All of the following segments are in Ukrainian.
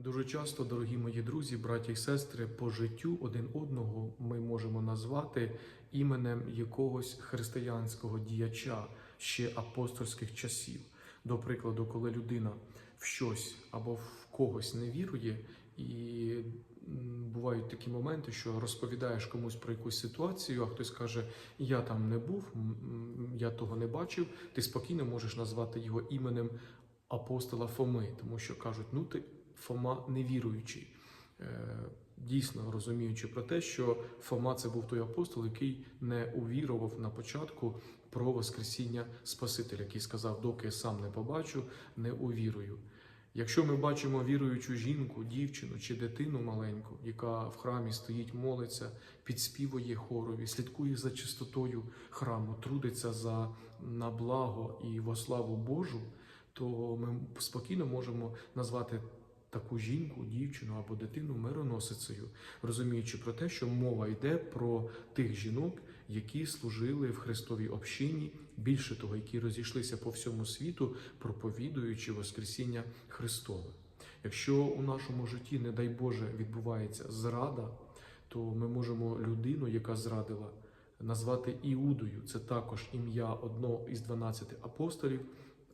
Дуже часто, дорогі мої друзі, браті і сестри, по життю один одного ми можемо назвати іменем якогось християнського діяча ще апостольських часів. До прикладу, коли людина в щось або в когось не вірує, і бувають такі моменти, що розповідаєш комусь про якусь ситуацію, а хтось каже: Я там не був, я того не бачив. Ти спокійно можеш назвати його іменем апостола Фоми, тому що кажуть, ну ти Фома невіруючий. Е, Дійсно розуміючи про те, що Фома це був той апостол, який не увірував на початку про Воскресіння Спасителя, який сказав, доки я сам не побачу, не увірую. Якщо ми бачимо віруючу жінку, дівчину чи дитину маленьку, яка в храмі стоїть, молиться, підспівує хорові, слідкує за чистотою храму, трудиться за на благо і во славу Божу, то ми спокійно можемо назвати таку жінку, дівчину або дитину мироносицею, розуміючи про те, що мова йде про тих жінок, які служили в Христовій общині, більше того, які розійшлися по всьому світу, проповідуючи Воскресіння Христове. Якщо у нашому житті, не дай Боже, відбувається зрада, то ми можемо людину, яка зрадила, назвати Іудою. Це також ім'я одного із 12 апостолів.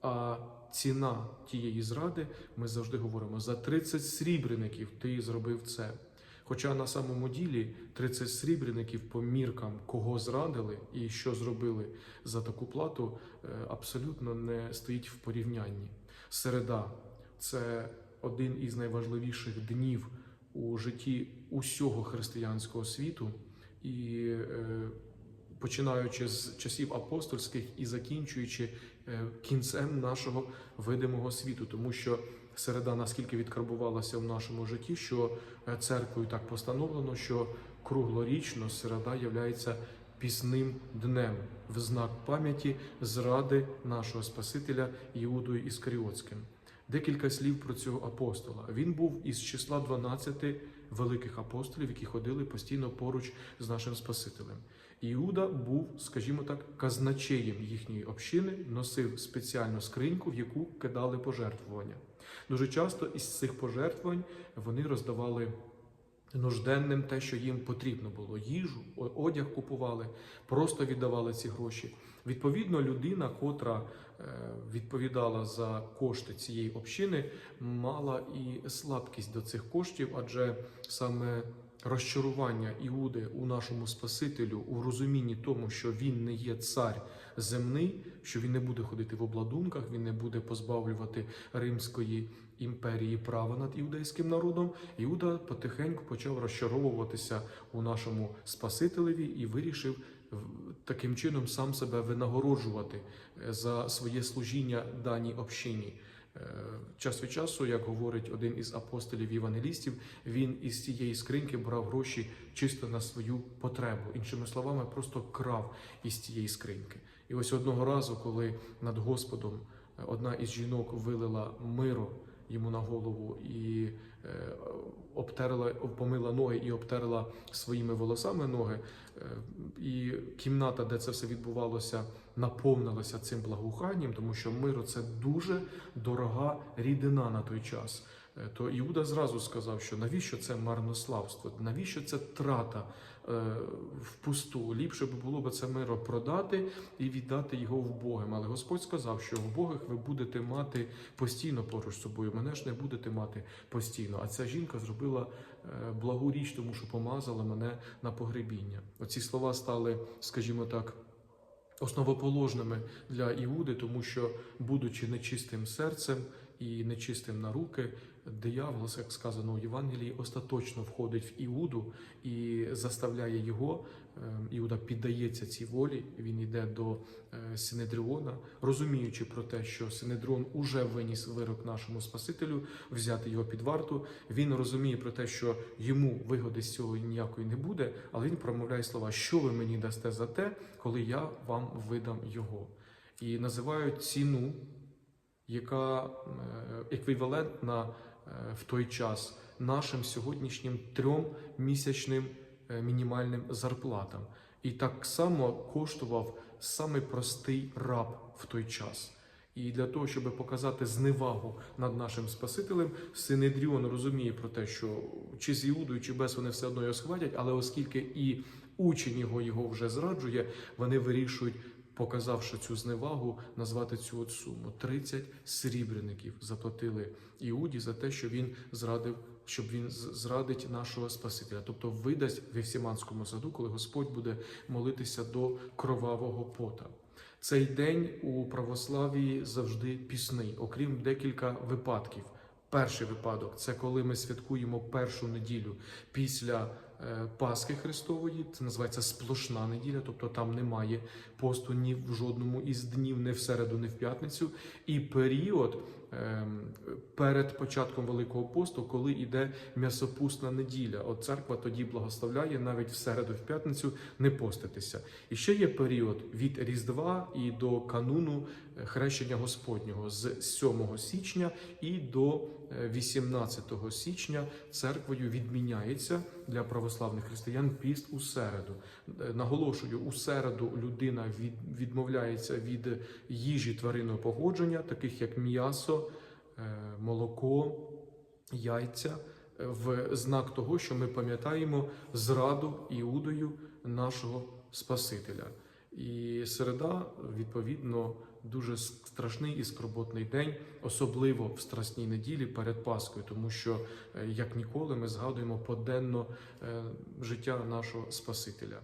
А ціна тієї зради, ми завжди говоримо, за 30 срібреників ти зробив це. Хоча на самому ділі 30 срібреників по міркам, кого зрадили і що зробили за таку плату, е, абсолютно не стоїть в порівнянні. Середа це один із найважливіших днів у житті усього християнського світу, і е, починаючи з часів апостольських і закінчуючи кінцем нашого видимого світу, тому що середа наскільки відкарбувалася в нашому житті, що е, церквою так постановлено, що круглорічно середа являється пісним днем в знак пам'яті зради нашого Спасителя Іудою Іскаріотським. Декілька слів про цього апостола. Він був із числа 12 великих апостолів, які ходили постійно поруч з нашим Спасителем. Іуда був, скажімо так, казначеєм їхньої общини, носив спеціальну скриньку, в яку кидали пожертвування. Дуже часто із цих пожертвувань вони роздавали нужденним те, що їм потрібно було: їжу, одяг купували, просто віддавали ці гроші. Відповідно, людина, котра е, відповідала за кошти цієї общини, мала і слабкість до цих коштів, адже саме розчарування Іуди у нашому Спасителю у розумінні тому, що він не є цар земний, що він не буде ходити в обладунках, він не буде позбавлювати Римської імперії права над іудейським народом. Іуда потихеньку почав розчаровуватися у нашому Спасителеві і вирішив таким чином сам себе винагороджувати е, за своє служіння даній общині. Е, Час від часу, як говорить один із апостолів євангелістів, він із цієї скриньки брав гроші чисто на свою потребу. Іншими словами, просто крав із цієї скриньки. І ось одного разу, коли над Господом е, одна із жінок вилила миро йому на голову і е, обтерла, помила ноги і обтерла своїми волосами ноги, е, і кімната, де це все відбувалося, наповнилася цим благоуханням, тому що миро це дуже дорога рідина на той час. Е, То Іуда зразу сказав, що навіщо це марнославство, навіщо це трата е, впусту? Ліпше б було б це миро продати і віддати його в Богом. Але Господь сказав, що в Богах ви будете мати постійно поруч з собою. Мене ж не будете мати постійно. А ця жінка зробила е, благу річ, тому що помазала мене на погребіння. Оці слова стали, скажімо так. Основоположними для Іуди, тому що, будучи нечистим серцем і нечистим на руки, диявол, як сказано у Євангелії, остаточно входить в Іуду і заставляє його. е, Іуда піддається цій волі. Він йде до е, Синедріона, розуміючи про те, що Синедріон уже виніс вирок нашому Спасителю, взяти його під варту. Він розуміє про те, що йому вигоди з цього ніякої не буде, але він промовляє слова: що ви мені дасте за те, коли я вам видам його. І називають ціну, яка е, еквівалентна е, в той час нашим сьогоднішнім трьохмісячним е, мінімальним зарплатам. І так само коштував самий простий раб в той час. І для того, щоб показати зневагу над нашим Спасителем, Синедріон розуміє про те, що чи з Іудою, чи без вони все одно його схватять, але оскільки і учень його його вже зраджує, вони вирішують, показавши цю зневагу, назвати цю от суму. 30 срібреників заплатили Іуді за те, що він зрадив, щоб він зрадить нашого Спасителя, тобто видасть в Євсіманському саду, коли Господь буде молитися до кровавого пота. Цей день у православії завжди пісний, окрім декілька випадків. Перший випадок це коли ми святкуємо першу неділю після Пасхи Христової. Це називається сплошна неділя, тобто там немає посту ні в жодному із днів, не в середу, не в п'ятницю. І період ем, перед початком Великого посту, коли йде м'ясопусна неділя. От церква тоді благословляє навіть в середу, в п'ятницю не поститися. І ще є період від Різдва і до кануну е, хрещення Господнього з 7 січня і до е, 18 січня церквою відміняється для православних християн піст у середу. Е, Наголошую, у середу людина відмовляється від їжі тваринного походження, таких як м'ясо, е, молоко, яйця, е, в знак того, що ми пам'ятаємо зраду Іудою нашого Спасителя. І середа, відповідно, дуже страшний і скорботний день, особливо в страсній неділі перед Паскою, тому що е, як ніколи ми згадуємо поденно е, життя нашого Спасителя.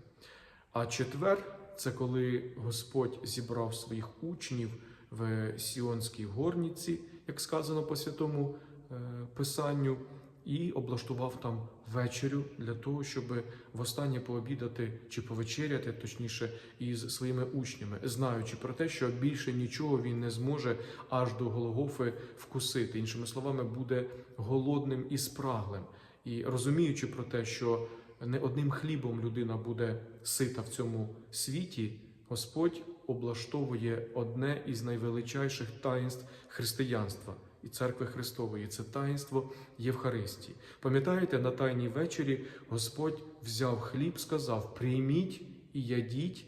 А четвер це коли Господь зібрав своїх учнів в Сіонській горниці, як сказано по святому е, Писанню, і облаштував там вечерю для того, щоб востаннє пообідати чи повечеряти, точніше, із своїми учнями, знаючи про те, що більше нічого він не зможе аж до Голгофи вкусити. Іншими словами, буде голодним і спраглим. І розуміючи про те, що не одним хлібом людина буде сита в цьому світі, Господь облаштовує одне із найвеличайших таїнств християнства і церкви Христової це таїнство Євхаристії. Пам'ятаєте, на тайній вечері Господь взяв хліб, сказав: прийміть і ядіть.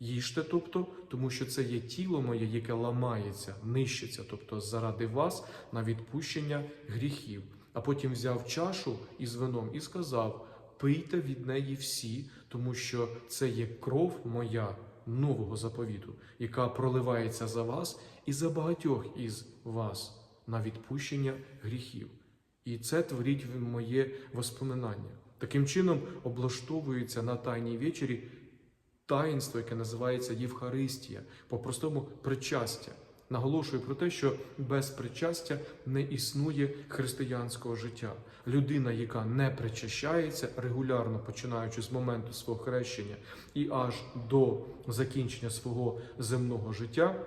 Їжте, тобто, тому що це є тіло моє, яке ламається, нищиться, тобто заради вас на відпущення гріхів. А потім взяв чашу із вином і сказав: пийте від неї всі, тому що це є кров моя нового заповіту, яка проливається за вас і за багатьох із вас на відпущення гріхів. І це творіть моє воспоминання. Таким чином облаштовується на тайній вечері таїнство, яке називається Євхаристія, по-простому причастя. Наголошую про те, що без причастя не існує християнського життя. Людина, яка не причащається регулярно починаючи з моменту свого хрещення і аж до закінчення свого земного життя,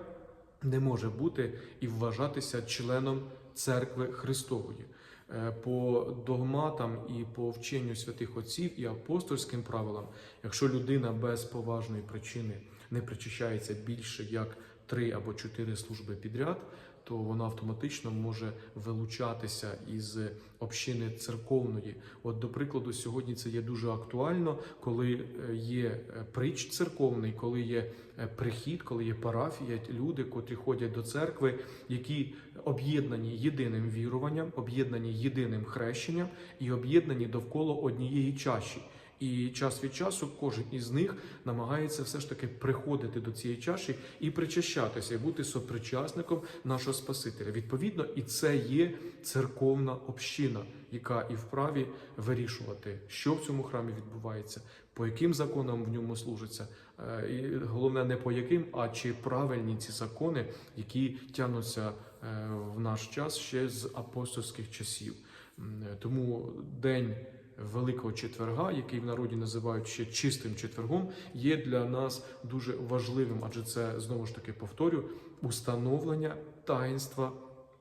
не може бути і вважатися членом церкви Христової. Е, По догматам і по вченню святих отців і апостольським правилам, якщо людина без поважної причини не причащається більше як три або чотири служби підряд, то вона автоматично може вилучатися із общини церковної. От, до прикладу, сьогодні це є дуже актуально, коли е, є е, притч церковний, коли є е, прихід, коли є парафія, люди, котрі ходять до церкви, які об'єднані єдиним віруванням, об'єднані єдиним хрещенням і об'єднані довкола однієї чаші. І час від часу кожен із них намагається все ж таки приходити до цієї чаші і причащатися, і бути сопричасником нашого Спасителя. Відповідно, і це є церковна община, яка і вправі вирішувати, що в цьому храмі відбувається, по яким законам в ньому служиться. Е, І головне, не по яким, а чи правильні ці закони, які тягнуться е, в наш час ще з апостольських часів. Е, Тому день. Великого четверга, який в народі називають ще чистим четвергом, є для нас дуже важливим, адже це знову ж таки повторю установлення таїнства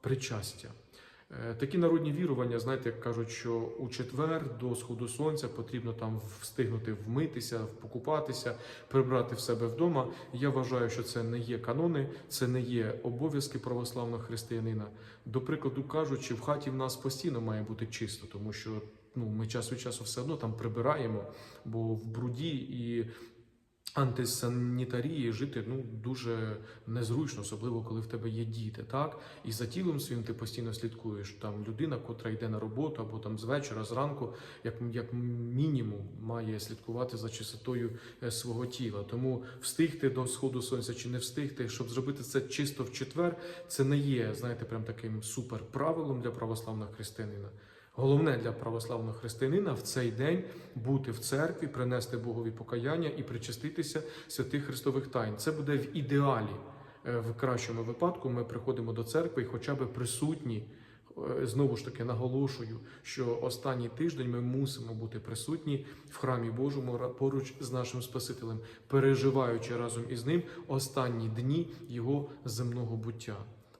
причастя. Е, Такі народні вірування, знаєте, як кажуть, що у четвер до сходу сонця потрібно там встигнути вмитися, покупатися, прибрати в себе вдома. Я вважаю, що це не є канони, це не є обов'язки православного християнина. До прикладу кажучи, в хаті в нас постійно має бути чисто, тому що ну, ми час від часу все одно там прибираємо, бо в бруді і антисанітарії жити ну дуже незручно, особливо коли в тебе є діти, так і за тілом своїм ти постійно слідкуєш. Там людина, котра йде на роботу або там з вечора, зранку, як, як мінімум, має слідкувати за чистотою е, свого тіла. Тому встигти до сходу сонця чи не встигти, щоб зробити це чисто в четвер, це не є, знаєте, прям таким супер правилом для православного християнина. Головне для православного християнина в цей день бути в церкві, принести Богові покаяння і причаститися святих Христових тайн. Це буде в ідеалі. Е, В кращому випадку ми приходимо до церкви і хоча б присутні. Е, Знову ж таки наголошую, що останній тиждень ми мусимо бути присутні в храмі Божому поруч з нашим Спасителем, переживаючи разом із ним останні дні його земного буття.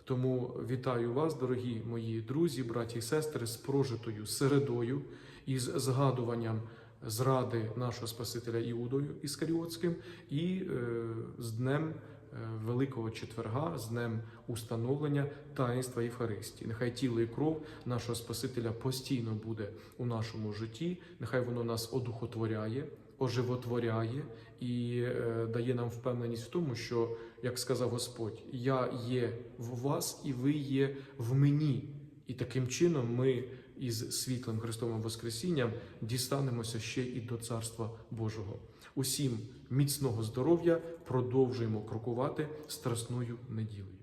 Тому вітаю вас, дорогі мої друзі, браті і сестри, з прожитою середою із згадуванням зради нашого Спасителя Іудою Іскаріотським і е, з днем е, Великого Четверга, з днем установлення таїнства Євхаристії. Нехай тіло і кров нашого Спасителя постійно буде у нашому житті, нехай воно нас одухотворяє, оживотворяє і е, дає нам впевненість в тому, що, як сказав Господь, я є в вас і ви є в мені. І таким чином ми із світлим Христовим Воскресінням дістанемося ще і до Царства Божого. Усім міцного здоров'я продовжуємо крокувати страсною неділею.